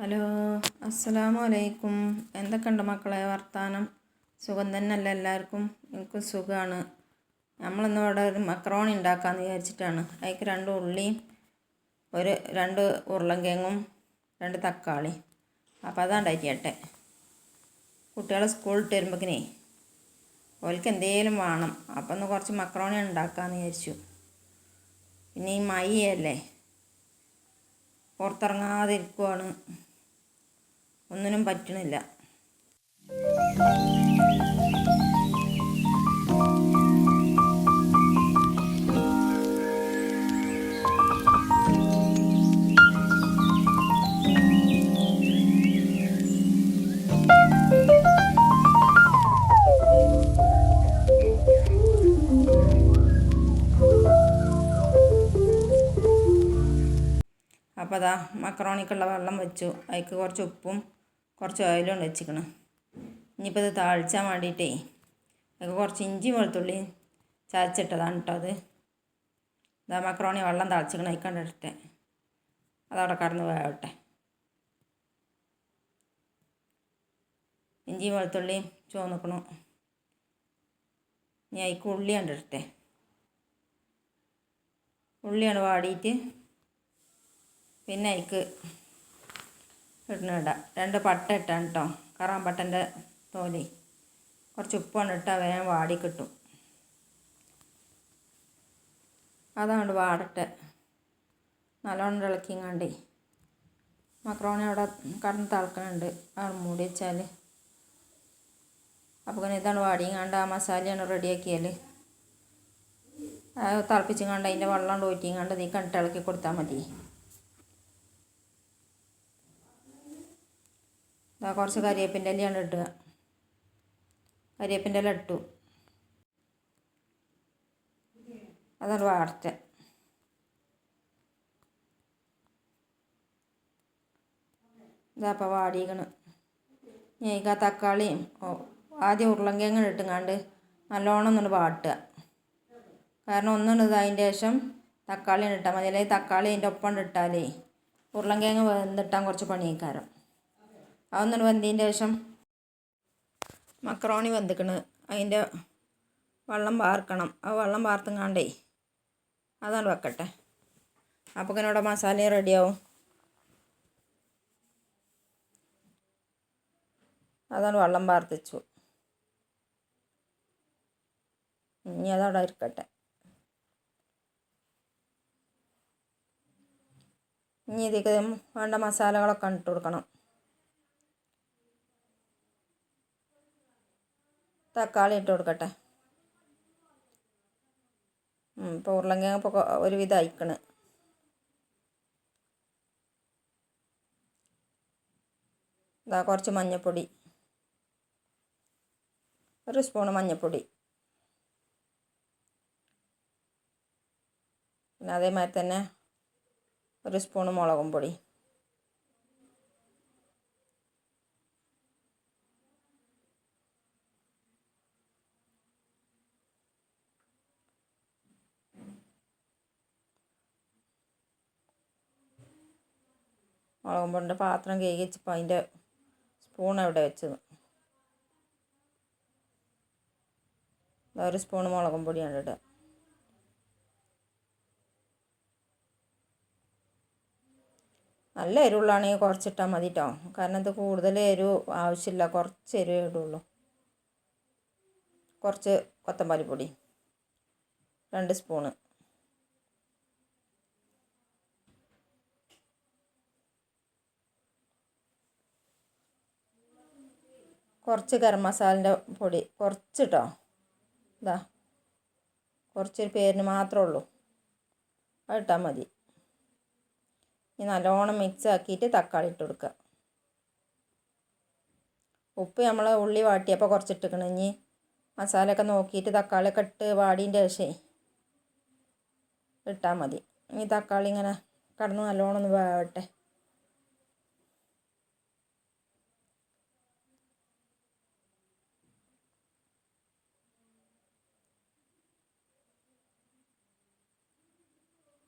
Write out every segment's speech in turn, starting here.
Hello അസ്സലാമു അലൈക്കും എന്തൊക്കെയുണ്ട് മക്കളെ വർത്താനം? സുഖം തന്നെയല്ല എല്ലാവർക്കും? എനിക്ക് സുഖമാണ് നമ്മളിന്ന് ഇവിടെ ഒരു മക്രോണി ഉണ്ടാക്കാമെന്ന് വിചാരിച്ചിട്ടാണ്. അതിലേക്ക് രണ്ട് ഉള്ളിയും ഒരു രണ്ട് ഉരുളങ്കിങ്ങും രണ്ട് തക്കാളി. അപ്പോൾ അതാണ് ഉണ്ടാക്കിയട്ടെ. കുട്ടികളെ സ്കൂളിൽ വരുമ്പോഴേക്കിനേ ഓൽക്ക് എന്തെങ്കിലും വേണം. അപ്പം ഒന്ന് കുറച്ച് മക്രോണി ഉണ്ടാക്കാമെന്ന് വിചാരിച്ചു. പിന്നെ ഈ മയ്യല്ലേ? പുറത്തിറങ്ങാതെ ഇരിക്കുവാണ് ഒന്നിനും പറ്റണില്ല. അപ്പോൾ അതാ മക്രോണിക്കുള്ള വെള്ളം വെച്ചു. അതിക്ക് കുറച്ച് ഉപ്പും കുറച്ച് ഓയിലുണ്ട് വെച്ചിക്കണം. ഇനിയിപ്പോൾ ഇത് താഴ്ച്ചാൻ വേണ്ടിയിട്ടേ അതൊക്കെ കുറച്ച് ഇഞ്ചി വെളുത്തുള്ളി ചതച്ചിട്ടതാണ് കേട്ടോ അത്. ഇതാ മക്രോണി വെള്ളം തിളച്ചിക്കണം അതിക്കണ്ടിട്ടെ അതവിടെ കടന്ന് വേവട്ടെ. ഇഞ്ചിയും വെളുത്തുള്ളിയും ചുവന്നിക്കണു. ഇനി അതിക്ക് ഉള്ളി കണ്ടിട്ടെ ഉള്ളിയാണ് വാടിയിട്ട് പിന്നെ അതിക്ക് ഇടുന്നിട. രണ്ട് പട്ട ഇട്ടാണ് കേട്ടോ കറാമ്പട്ടന്റെ തോലി. കുറച്ച് ഉപ്പാണ് ഇട്ടാൽ വേഗം വാടി കിട്ടും. അതാണ് വാടട്ടെ. നല്ലോണം ഇളക്കിങ്ങാണ്ടേ. മക്രോണി അവിടെ കടന്ന് തിളക്കണുണ്ട്. അവിടെ മൂടി വെച്ചാൽ അപ്പോൾ പിന്നെ ഇതാണ് വാടിയങ്ങാണ്ട് ആ മസാലയാണ് റെഡിയാക്കിയാൽ തിളപ്പിച്ചിങ്ങാണ്ട് അതിന്റെ വെള്ളം ഊറ്റിങ്ങാണ്ട് നീ കണ്ടിട്ട് ഇളക്കി കൊടുത്താൽ മതി. കുറച്ച് കരിയേപ്പിന്റെ ഇലയാണ് ഇടുക. കരിയേപ്പിന്റെ ഇല ഇട്ടു. അതാണ് വാർത്ത. ഇതാ അപ്പോൾ വാടിക്കണ് ഞേക്ക തക്കാളിയും ആദ്യം ഉരുളങ്കിഴങ്ങ് ഇട്ടുങ്ങാണ്ട് നല്ലോണം ഒന്നുകൊണ്ട് വാട്ടുക. കാരണം ഒന്നും ഇത് അതിന്റെ ശേഷം തക്കാളി ഇട്ടാൽ മതി. അല്ലെങ്കിൽ തക്കാളി അതിന്റെ ഒപ്പം ഇട്ടാലേ ഉരുളങ്കിഴങ്ങ് വെന്തിട്ടാൻ കുറച്ച് പണിയേക്കാരം. അതൊന്നും വെന്തതിന്റെ ശേഷം മക്രോണി വെന്തിക്കണ്. അതിന്റെ വെള്ളം വാർക്കണം. ആ വെള്ളം വാർത്തുങ്ങാണ്ടേ അതാണ് വെക്കട്ടെ. ഇവിടെ മസാലയും റെഡിയാവും. അതാണ് വെള്ളം വാർത്തിച്ചു. ഇനി അതവിടെ ഇരിക്കട്ടെ. ഇനി ഇതിക്ക് വേണ്ട മസാലകളൊക്കെ ഇട്ട് കൊടുക്കണം. തക്കാളി ഇട്ട് കൊടുക്കട്ടെ. ഇപ്പോൾ ഉരുളങ്കിഴങ്ങ് ഇപ്പോൾ ഒരുവിധം അയക്കണ് ഇതാ കുറച്ച് മഞ്ഞൾപ്പൊടി ഒരു സ്പൂണ് മഞ്ഞൾപ്പൊടി പിന്നെ അതേമാതിരി തന്നെ ഒരു സ്പൂണ് മുളകും പൊടി. മുളകും പൊടിന്റെ പാത്രം കഴുകി വെച്ചപ്പോൾ അതിന്റെ സ്പൂൺ അവിടെ വെച്ചത്. ഒരു സ്പൂൺ മുളകും പൊടിയാണ് ഇടുക. നല്ല എരിവുള്ളാണെങ്കിൽ കുറച്ചിട്ടാൽ മതി കേട്ടോ കാരണം ഇത് കൂടുതൽ എരിവ് ആവശ്യമില്ല കുറച്ച് എരിവേ ഇടുള്ളൂ. കുറച്ച് കൊത്തമ്പാലി പൊടി രണ്ട് സ്പൂണ് കുറച്ച് ഗരം മസാലന്റെ പൊടി കുറച്ച് കേട്ടോ ഇതാ കുറച്ചൊരു പേരിന് മാത്രമേ ഉള്ളൂ. അത് ഇട്ടാൽ മതി. ഇനി നല്ലോണം മിക്സ് ആക്കിയിട്ട് തക്കാളി ഇട്ട് കൊടുക്കുക. ഉപ്പ് നമ്മൾ ഉള്ളി വാട്ടിയപ്പോൾ കുറച്ചിട്ടിക്കണം ഇനി മസാലയൊക്കെ നോക്കിയിട്ട് തക്കാളിയൊക്കെ ഇട്ട് വാടിന്റെ ശേഷേ ഇട്ടാൽ മതി. ഇനി തക്കാളി ഇങ്ങനെ കടന്ന് നല്ലോണം ഒന്ന് വേവട്ടെ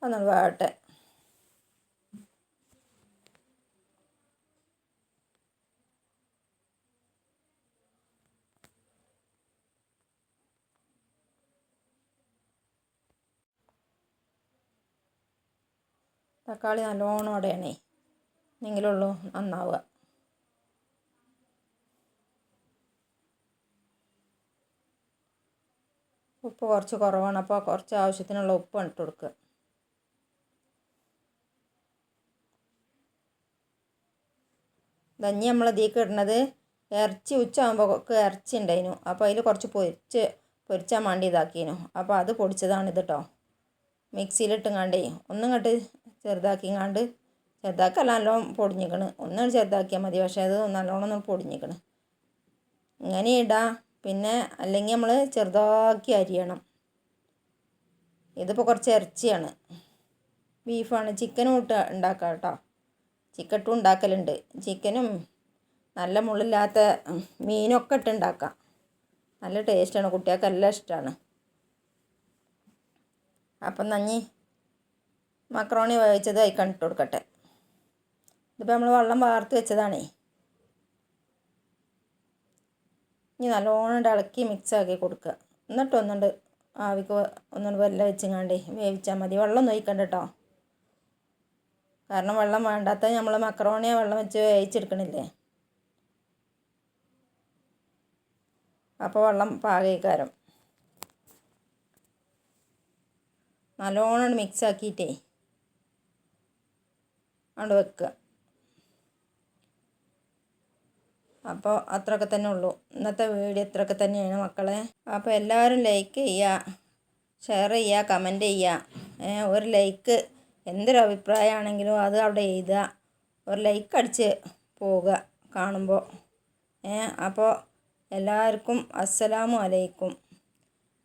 ഒന്ന് വേട്ടെ തക്കാളി നല്ലോണം അടയണേ. എന്നെങ്കിലുള്ളൂ നന്നാവുക. ഉപ്പ് കുറച്ച് കുറവാണ്. അപ്പോൾ കുറച്ച് ആവശ്യത്തിനുള്ള ഉപ്പ് ഇട്ട് കൊടുക്കുക. ധന്യ നമ്മൾ അതിലേക്ക് ഇടുന്നത്. ഇറച്ചി ഉച്ച ആകുമ്പോൾ ഇറച്ചി ഉണ്ടായിരുന്നു അപ്പോൾ അതിൽ കുറച്ച് പൊരിച്ച് പൊരിച്ചാൽ വേണ്ടി ഇതാക്കിയിരുന്നു അപ്പോൾ അത് പൊടിച്ചതാണിത് കേട്ടോ മിക്സിയിലിട്ടുങ്ങാണ്ടേ ഒന്നും ഇങ്ങോട്ട് ചെറുതാക്കിങ്ങാണ്ട് ചെറുതാക്കല്ല നല്ലോണം പൊടിഞ്ഞിക്കണ്. ഒന്നും ചെറുതാക്കിയാൽ മതി. പക്ഷേ അത് നല്ലോണം ഒന്ന് പൊടിഞ്ഞിക്കണ്. ഇങ്ങനെ ഇടാം. പിന്നെ അല്ലെങ്കിൽ നമ്മൾ ചെറുതാക്കി അരിയണം. ഇതിപ്പോൾ കുറച്ച് ഇറച്ചിയാണ്. ബീഫാണ്. ചിക്കനും ഇട്ട് ഉണ്ടാക്കാം കേട്ടോ ചിക്കൻ ഇട്ടും ഉണ്ടാക്കലുണ്ട്. ചിക്കനും നല്ല മുള്ളില്ലാത്ത മീനൊക്കെ ഇട്ട് ഉണ്ടാക്കാം. നല്ല ടേസ്റ്റാണ്. കുട്ടികൾക്ക് എല്ലാം ഇഷ്ടമാണ് അപ്പം നഞ്ഞി മക്രോണി വേവിച്ചത് അതിക്കാൻ ഇട്ട് കൊടുക്കട്ടെ. ഇതിപ്പോൾ നമ്മൾ വെള്ളം വാർത്ത് വെച്ചതാണേ. ഇനി നല്ലോണം ഇളക്കി മിക്സ് ആക്കി കൊടുക്കുക. എന്നിട്ട് ഒന്നുണ്ട് ആവിക്ക് ഒന്നുകൊണ്ട് വെല്ലം വെച്ചിങ്ങാണ്ട് വേവിച്ചാൽ മതി. വെള്ളം ഒന്നും ഒഴിക്കണ്ട കേട്ടോ. കാരണം വെള്ളം വേണ്ടാത്ത നമ്മൾ മക്രോണിയെ വെള്ളം വെച്ച് വേവിച്ചെടുക്കണില്ലേ? അപ്പോൾ വെള്ളം പാകയിക്കാരം നല്ലോണം മിക്സ് ആക്കിയിട്ടേ അവിടെ വെക്കുക അപ്പോൾ അത്രയൊക്കെ തന്നെ ഉള്ളൂ. ഇന്നത്തെ വീഡിയോ ഇത്രയൊക്കെ തന്നെയാണ് മക്കളെ. അപ്പോൾ എല്ലാവരും ലൈക്ക് ചെയ്യുക ഷെയർ ചെയ്യുക കമന്റ് ചെയ്യുക ഒരു ലൈക്ക് എന്തൊരു അഭിപ്രായമാണെങ്കിലും അത് അവിടെ എഴുതുക. ഒരു ലൈക്ക് അടിച്ച് പോവുക കാണുമ്പോൾ. അപ്പോൾ എല്ലാവർക്കും അസ്സലാമു അലൈക്കും.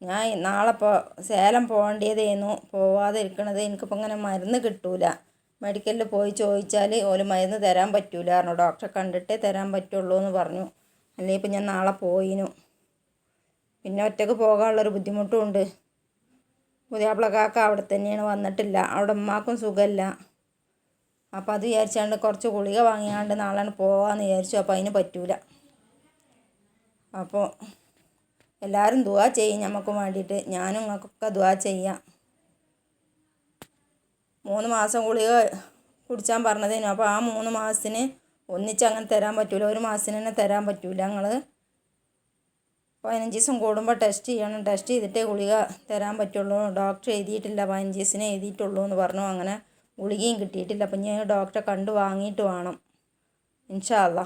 ഞാൻ നാളെ ഇപ്പോൾ സേലം പോകേണ്ടതായിരുന്നു. പോവാതെ ഇരിക്കണത് എനിക്കിപ്പോൾ ഇങ്ങനെ മരുന്ന് കിട്ടൂല. മെഡിക്കലിൽ പോയി ചോദിച്ചാൽ ഓൽ മരുന്ന് തരാൻ പറ്റൂല പറഞ്ഞു. ഡോക്ടറെ കണ്ടിട്ടേ തരാൻ പറ്റുള്ളൂ എന്ന് പറഞ്ഞു. അല്ലെങ്കിൽ ഇപ്പം ഞാൻ നാളെ പോയിനു. പിന്നെ ഒറ്റയ്ക്ക് പോകാനുള്ളൊരു ബുദ്ധിമുട്ടും ഉണ്ട്. പുതിയാപ്പിള കാക്ക അവിടെ തന്നെയാണ് വന്നിട്ടില്ല. അവിടെ ഉമ്മാക്കും സുഖമില്ല. അപ്പം അത് വിചാരിച്ചാണ്ട് കുറച്ച് ഗുളിക വാങ്ങിയാണ്ട് നാളെ പോകാമെന്ന് വിചാരിച്ചു. അപ്പോൾ അതിന് പറ്റൂല. അപ്പോൾ എല്ലാവരും ദുവാ ചെയ്യും നമുക്ക് വേണ്ടിയിട്ട്. ഞാനും നിങ്ങൾക്കൊക്കെ ദുവാ ചെയ്യാം. മൂന്ന് മാസം ഗുളിക കുടിച്ചാൻ പറഞ്ഞതേനു. അപ്പോൾ ആ മൂന്ന് മാസത്തിന് ഒന്നിച്ച് അങ്ങനെ തരാൻ പറ്റൂല. ഒരു മാസത്തിന് തന്നെ തരാൻ പറ്റൂല. ഞങ്ങൾ പതിനഞ്ച് ദിവസം കൂടുമ്പോൾ ടെസ്റ്റ് ചെയ്യണം. ടെസ്റ്റ് ചെയ്തിട്ടേ ഗുളിക തരാൻ പറ്റുള്ളൂ. ഡോക്ടർ എഴുതിയിട്ടില്ല. പതിനഞ്ച് ദിവസത്തിന് എഴുതിയിട്ടുള്ളൂ എന്ന് പറഞ്ഞു. അങ്ങനെ ഗുളികയും കിട്ടിയിട്ടില്ല. അപ്പം ഞാൻ ഡോക്ടറെ കണ്ട് വാങ്ങിയിട്ട് വേണം. ഇൻഷാ അല്ലാ